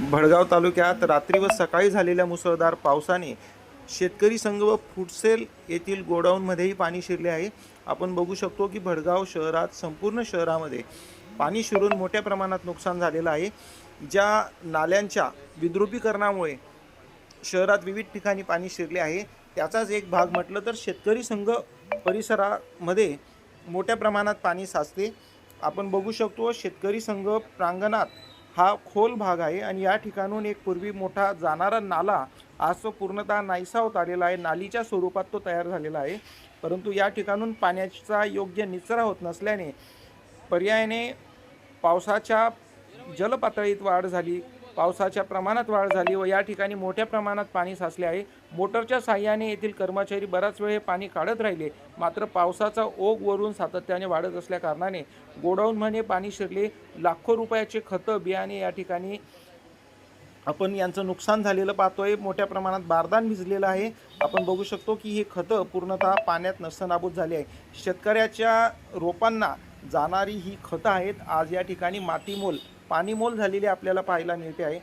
भडगाव तालुक्यात रात्री व सकाळी झालेल्या मुसळधार पावसाने शेतकरी संघ व फुटसेल येथील गोडाऊनमध्येही पाणी शिरले आहे. आपण बघू शकतो की भडगाव शहरात संपूर्ण शहरामध्ये पाणी शिरून मोठ्या प्रमाणात नुकसान झालेलं आहे. ज्या नाल्यांच्या विद्रुपीकरणामुळे शहरात विविध ठिकाणी पाणी शिरले आहे त्याचाच एक भाग म्हटलं तर शेतकरी संघ परिसरामध्ये मोठ्या प्रमाणात पाणी साचते. आपण बघू शकतो शेतकरी संघ प्रांगणात हा खोल भाग आहे आणि या ठिकाणून एक पूर्वी मोठा जाणारा नाला आज तो पूर्णतः नाहीसा होत आलेला आहे. नालीच्या स्वरूपात तो तयार झालेला आहे. परंतु या ठिकाणून पाण्याचा योग्य निचरा होत नसल्याने पर्यायाने पावसाच्या जलपातळीत वाढ झाली. पावसाच्या प्रमाणात वाढ झाली व या ठिकाणी मोठ्या प्रमाणात पाणी साचले आहे. मोटरच्या साह्याने येथील कर्मचारी बराच वेळ हे पाणी काढत राहिले. मात्र पावसाचा ओघ वरून सातत्याने वाढत असल्याकारणाने गोडाऊनमध्ये पाणी शिरले. लाखो रुपयाचे खतं बियाणे या ठिकाणी आपण यांचं नुकसान झालेलं पाहतोय. मोठ्या प्रमाणात बारदान भिजलेलं आहे. आपण बघू शकतो की हे खतं पूर्णतः पाण्यात नस्तनाबूत झाली आहे. शेतकऱ्याच्या रोपांना जाणारी ही खतं आहेत. आज या ठिकाणी मातीमोल पाणीमोल झालेली आपल्याला पाहायला मिळते आहे.